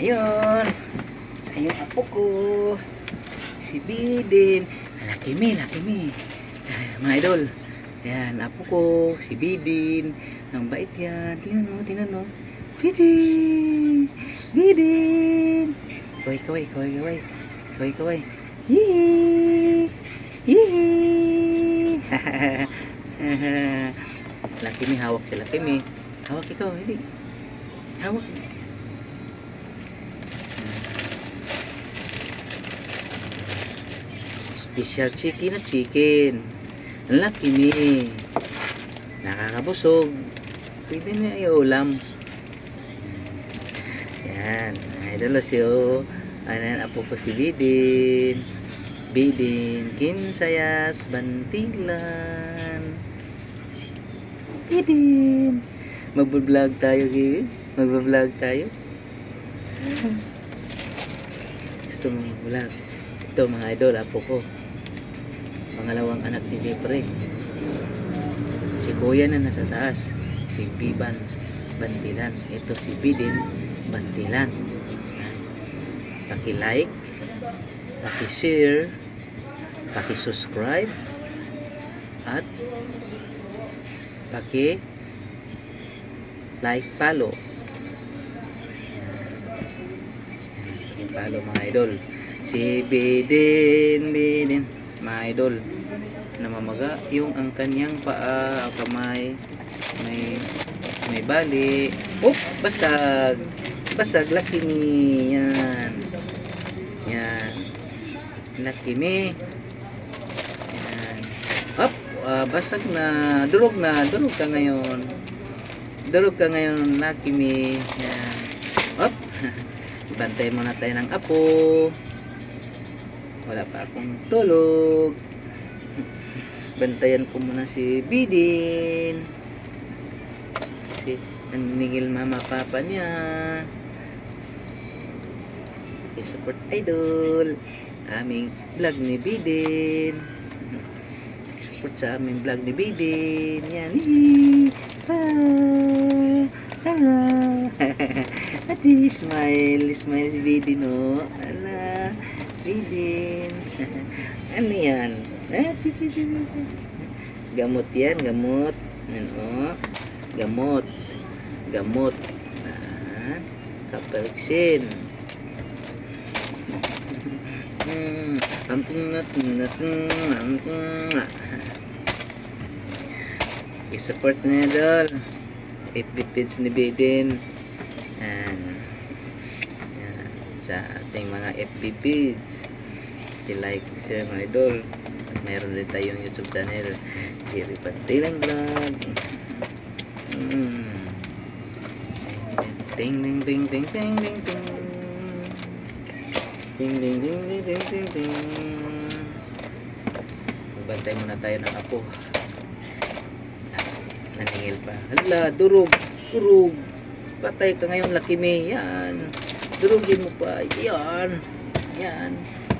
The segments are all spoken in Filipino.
Ayun. Ayun apo ko. Si Bidin. Laki mi, laki mi. Mga idol. Ayan, apo ko. Si Bidin. Ang bait yan. Tingnan mo, tingnan mo. Bidin. Bidin. Kaway, kaway, kaway, kaway. Kaway, kaway. Yee. Yee. laki mi, hawak si laki mi. Hawak ikaw, hindi. Hawak. Special chicken na chicken. Ang laki ni. Nakakabusog. Pwede na iulam. Yan. Idol na siya. Ano yan, apo ko si Bidin. Bidin. Kinsayas. Bantilan. Bidin. Magbablog tayo, Gigi. Magbablog tayo. Gusto mo mag-vlog. Ito mga idol, apo ko. Pangalawang anak ni Jeffrey. Si Kuya na nasa taas. Si Biban Bantilan. Ito si Bidin Bantilan. Paki-like, paki-share, paki-subscribe, at paki like follow. Yan. Paki-follow mga idol. Si Bidin, Bidin, mga idol. Namamaga yung ang kanyang paa, ang kamay, may may bali. Oh, basag. Basag, laki ni. Yan. Yan. Laki ni. Yan. Up, ah, basag na. Durog na. Durog ka ngayon. Durog ka ngayon, laki mi. Yan. Up. Bantay muna tayo ng apo. Wala pa akong tulog. Bantayan ko muna si Bidin. Kasi naningil mama papa niya. I-support idol. Aming vlog ni Bidin. Support sa aming vlog ni Bidin. Yan. Ah, Hello. Ati, smile. Smile si Bidin, oh. Aiden. ano eh, yan? gamot yan, gamot. Ano? Gamot. Gamot. Ah, kapelksin. Hmm. I-support na idol. Ipipits ni Biden. Ah, sa ating mga FB page. I-like, share mga idol. At mayroon din tayong YouTube channel. Jerry Pantilang Vlog. Mm. Ting ding ding ding ding ding ding. Ding ding ding ding ding ding ding. Magbantay muna tayo ng apo. Naningil pa. Hala, durog. Durog. Patay ka ngayon, Lucky May. Yan. Durugin mo pa. Yan. Yan.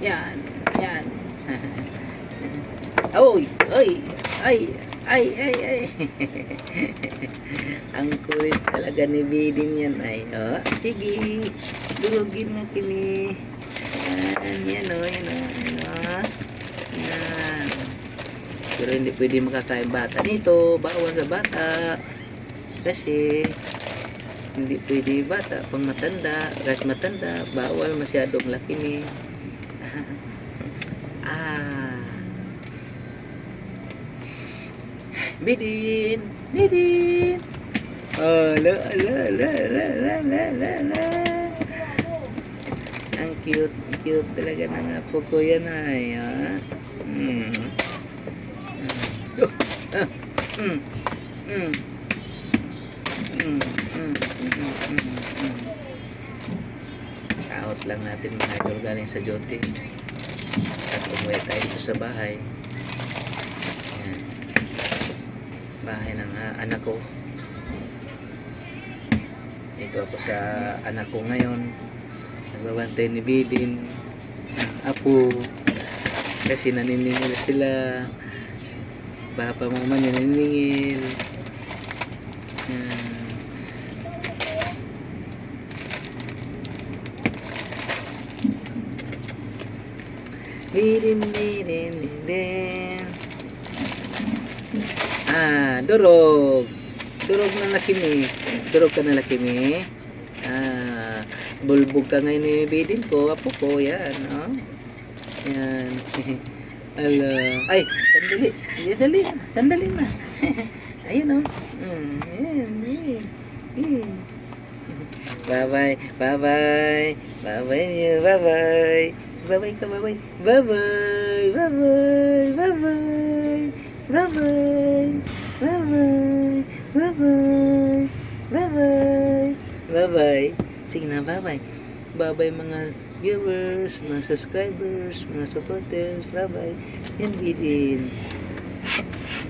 Yan. Yan. Oy, oy, ay, ay, ay, ay. Ang kulit talaga ni Bidin yan ay, oh, sige, durugin mo kini. Yan, yan o, yan o, yan o. Yan. Pero hindi pwede makakain bata nito, bawal sa bata. Kasi, hindi pwede bata pang matanda, kahit matanda, bawal masyadong laki ni. ah. Bidin! Bidin! Oh, la, la, la, la, la, la, la, la. Ang cute, cute talaga ng apo ko yan ay, ah. Mm. Mm. Mm. Mm. Mm. Mm. Out lang natin mga idol galing sa jote. At umuwi tayo sa bahay. Bahay ng ah, anak ko. Dito ako sa anak ko ngayon. Nagbabantay ni Bidin. Apo. Kasi naniningil sila. Papa mama niya naniningil. Yan. Bidin, bidin, bidin. Ah, durog. Durog na lakimi. Durog ka na lakimi. Ah, bulbog ka ngayon ni Bidin ko. Apo ko, yan. Oh. Yan. Ala. Ay, sandali. Sandali. Sandali na. Ayun oh. Mm, yan, yan. Yan. Bye-bye. Bye-bye. Bye-bye. Bye-bye. Bye-bye ka. Bye-bye. Bye-bye. Bye-bye. Bye-bye. Bye-bye. Bye-bye. Bye-bye. Bye-bye. Bye-bye. Sige na, bye-bye. Bye-bye mga viewers, mga subscribers, mga supporters. Bye-bye. Yan, Bidin.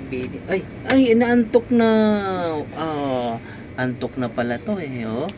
Bidin. Ay, ay, inaantok na. Ah, antok na pala to eh, oh.